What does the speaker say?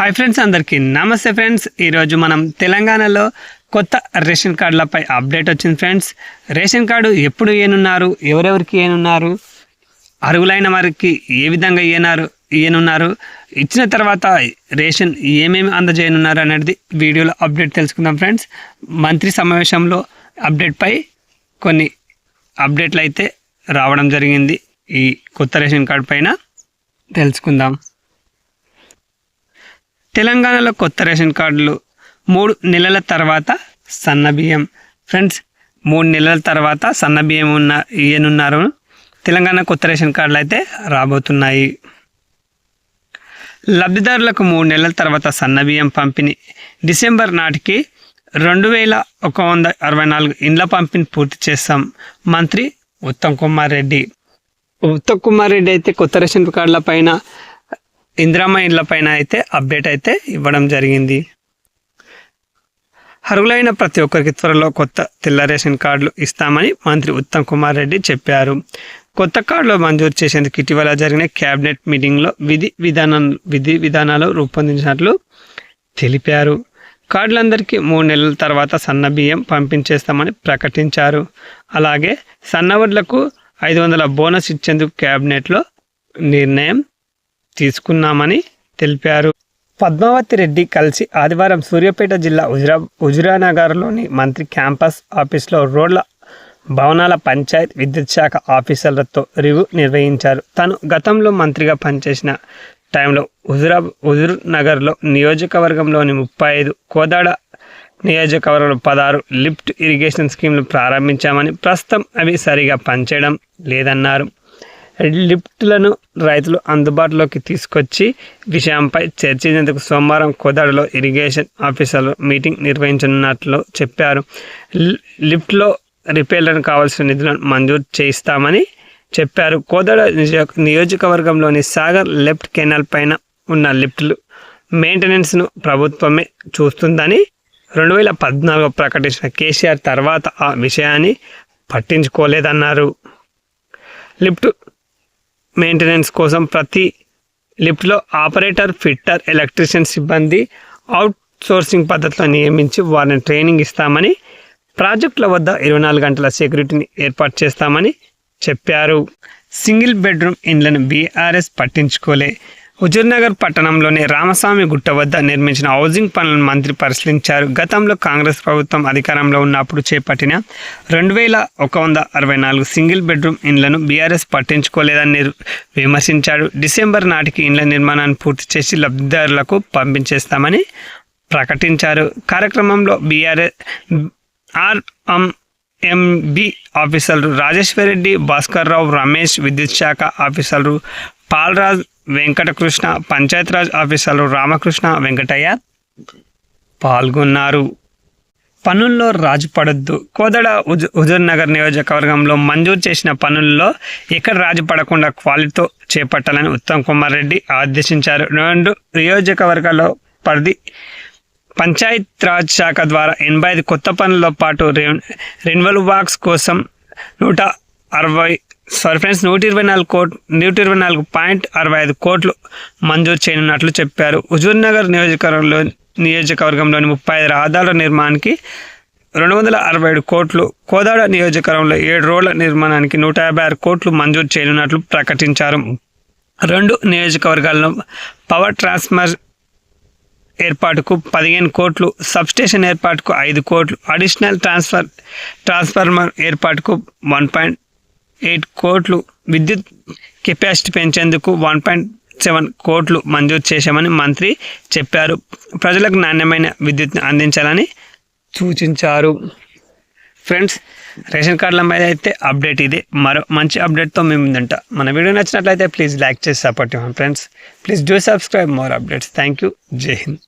Hi friends అందరికీ. నమస్తే friends ఈరోజు మనం తెలంగాణలో కొత్త రేషన్ కార్డులపై అప్డేట్ వచ్చింది ఫ్రెండ్స్ రేషన్ కార్డు ఎప్పుడు ఏనున్నారు? ఎవరెవరికి ఏనున్నారు? అర్హులైన వారికి ఏ విధంగా ఏనారు ఏనున్నారు? ఇచ్చిన తర్వాత రేషన్ ఏమేమి అందజేయనున్నారు అనేది వీడియోలో అప్డేట్ తెలుసుకుందాం ఫ్రెండ్స్ మంత్రి సమావేశంలో అప్డేట్పై కొన్ని అప్డేట్లు అయితే రావడం జరిగింది. ఈ కొత్త రేషన్ కార్డు పైన తెలుసుకుందాం. తెలంగాణలో కొత్త రేషన్ కార్డులు మూడు నెలల తర్వాత సన్న బియ్యం. ఫ్రెండ్స్ మూడు నెలల తర్వాత సన్న బియ్యం ఉన్న ఇయ్యనున్నారు. తెలంగాణ కొత్త రేషన్ కార్డులు అయితే రాబోతున్నాయి. లబ్ధిదారులకు మూడు నెలల తర్వాత సన్న బియ్యం పంపిణీ. డిసెంబర్ నాటికి రెండు వేల ఒక వంద అరవై నాలుగు ఇండ్ల పంపిణీ పూర్తి చేస్తాం. మంత్రి ఉత్తమ్ కుమార్ రెడ్డి. ఉత్తమ్ కుమార్ రెడ్డి అయితే కొత్త రేషన్ కార్డుల పైన ఇందిరామ్మ ఇండ్ల పైన అయితే అప్డేట్ అయితే ఇవ్వడం జరిగింది. అర్హులైన ప్రతి ఒక్కరికి త్వరలో కొత్త తెల్ల రేషన్ కార్డులు ఇస్తామని మంత్రి ఉత్తమ్ కుమార్ రెడ్డి చెప్పారు. కొత్త కార్డులు మంజూరు చేసేందుకు ఇటీవల జరిగిన కేబినెట్ మీటింగ్లో విధి విధానం విధి విధానాలు రూపొందించినట్లు తెలిపారు. కార్డులందరికీ మూడు నెలల తర్వాత సన్న బియ్యం పంపించేస్తామని ప్రకటించారు. అలాగే సన్నవడ్లకు ఐదు వందల బోనస్ ఇచ్చేందుకు కేబినెట్లో నిర్ణయం తీసుకున్నామని తెలిపారు. పద్మావతి రెడ్డి కలిసి ఆదివారం సూర్యాపేట జిల్లా హుజురా హుజురానగర్లోని మంత్రి క్యాంపస్ ఆఫీస్లో రోడ్ల భవనాల పంచాయత్ విద్యుత్ శాఖ ఆఫీసర్లతో రివ్యూ నిర్వహించారు. తను గతంలో మంత్రిగా పనిచేసిన టైంలో హుజురా హుజుర్ నగర్లో నియోజకవర్గంలోని ముప్పై ఐదు కోదాడ నియోజకవర్గంలో పదహారు లిఫ్ట్ ఇరిగేషన్ స్కీమ్లు ప్రారంభించామని ప్రస్తుతం అవి సరిగా పనిచేయడం లేదన్నారు. లిఫ్ట్లను రైతులు అందుబాటులోకి తీసుకొచ్చి విషయంపై చర్చించేందుకు సోమవారం కోదాడలో ఇరిగేషన్ ఆఫీసర్లు మీటింగ్ నిర్వహించనున్నట్లు చెప్పారు. లిఫ్ట్లో రిపేర్లను కావాల్సిన నిధులను మంజూరు చేయిస్తామని చెప్పారు. కోదాడ నియోజకవర్గంలోని సాగర్ లెఫ్ట్ కెనాల్ పైన ఉన్న లిఫ్ట్లు మెయింటెనెన్స్ను ప్రభుత్వమే చూస్తుందని రెండు వేల పద్నాలుగు ప్రకటించిన కేసీఆర్ తర్వాత ఆ విషయాన్ని పట్టించుకోలేదన్నారు. లిఫ్ట్ మెయింటెనెన్స్ కోసం ప్రతి లిఫ్ట్లో ఆపరేటర్ ఫిట్టర్ ఎలక్ట్రీషియన్ సిబ్బంది అవుట్ సోర్సింగ్ పద్ధతిలో నియమించి వారిని ట్రైనింగ్ ఇస్తామని ప్రాజెక్టుల వద్ద ఇరవై నాలుగు గంటల సెక్యూరిటీని ఏర్పాటు చేస్తామని చెప్పారు. సింగిల్ బెడ్రూమ్ ఇండ్లను బీఆర్ఎస్ పట్టించుకోలే. హుజూర్నగర్ పట్టణంలోని రామస్వామి గుట్ట వద్ద నిర్మించిన హౌసింగ్ పనులను మంత్రి పరిశీలించారు. గతంలో కాంగ్రెస్ ప్రభుత్వం అధికారంలో ఉన్నప్పుడు చేపట్టిన రెండు వేల ఒక వంద అరవై నాలుగు సింగిల్ బెడ్రూమ్ ఇండ్లను బీఆర్ఎస్ పట్టించుకోలేదని విమర్శించాడు. డిసెంబర్ నాటికి ఇండ్ల నిర్మాణాన్ని పూర్తి చేసి లబ్ధిదారులకు పంపించేస్తామని ప్రకటించారు. కార్యక్రమంలో బీఆర్ఎస్ ఆర్ఎం ఎంబి ఆఫీసర్లు రాజేశ్వరరెడ్డి భాస్కర్ రావు రమేష్ విద్యుత్ శాఖ ఆఫీసర్లు పాల్రాజ్ వెంకటకృష్ణ పంచాయతీరాజ్ ఆఫీసర్లు రామకృష్ణ వెంకటయ్య పాల్గొన్నారు. పనుల్లో రాజు పడొద్దు కోదడ హుజూర్ నగర్ నియోజకవర్గంలో మంజూరు చేసిన పనుల్లో ఎక్కడ రాజు పడకుండా క్వాలిటీతో చేపట్టాలని ఉత్తమ్ కుమార్ రెడ్డి ఆదేశించారు. రెండు నియోజకవర్గాల్లో పరిధి పంచాయత్ రాజ్ శాఖ ద్వారా ఎనభై ఐదు కొత్త పనులతో పాటు రెన్యువల్ వాక్స్ కోసం నూట అరవై సారీ ఫ్రెండ్స్ నూట ఇరవై నాలుగు కోట్ నూట ఇరవై నాలుగు పాయింట్ అరవై ఐదు కోట్లు మంజూరు చేయనున్నట్లు చెప్పారు. హుజూర్నగర్ నియోజకవర్గంలో నియోజకవర్గంలోని ముప్పై ఐదు రహదారుల నిర్మాణానికి రెండు వందల అరవై ఏడు కోట్లు కోదాడ నియోజకవర్గంలో ఏడు రోడ్ల నిర్మాణానికి నూట యాభై ఆరు కోట్లు మంజూరు చేయనున్నట్లు ప్రకటించారు. రెండు నియోజకవర్గాల్లో పవర్ ట్రాన్స్ఫర్ ఏర్పాటుకు పదిహేను కోట్లు సబ్స్టేషన్ ఏర్పాటుకు ఐదు కోట్లు అడిషనల్ ట్రాన్స్ఫర్ ట్రాన్స్ఫార్మర్ ఏర్పాటుకు వన్ పాయింట్ ఎయిట్ కోట్లు విద్యుత్ కెపాసిటీ పెంచేందుకు వన్ పాయింట్ సెవెన్ కోట్లు మంజూరు చేశామని మంత్రి చెప్పారు. ప్రజలకు నాణ్యమైన విద్యుత్ని అందించాలని సూచించారు. ఫ్రెండ్స్ రేషన్ కార్డుల మీద అయితే అప్డేట్ ఇది. మరో మంచి అప్డేట్తో మేము ఉందంట మన వీడియో నచ్చినట్లయితే ప్లీజ్ లైక్ చేసి సపోర్ట్ ఇవ్వండి friends. Please do subscribe more updates. Thank you. జై హింద్.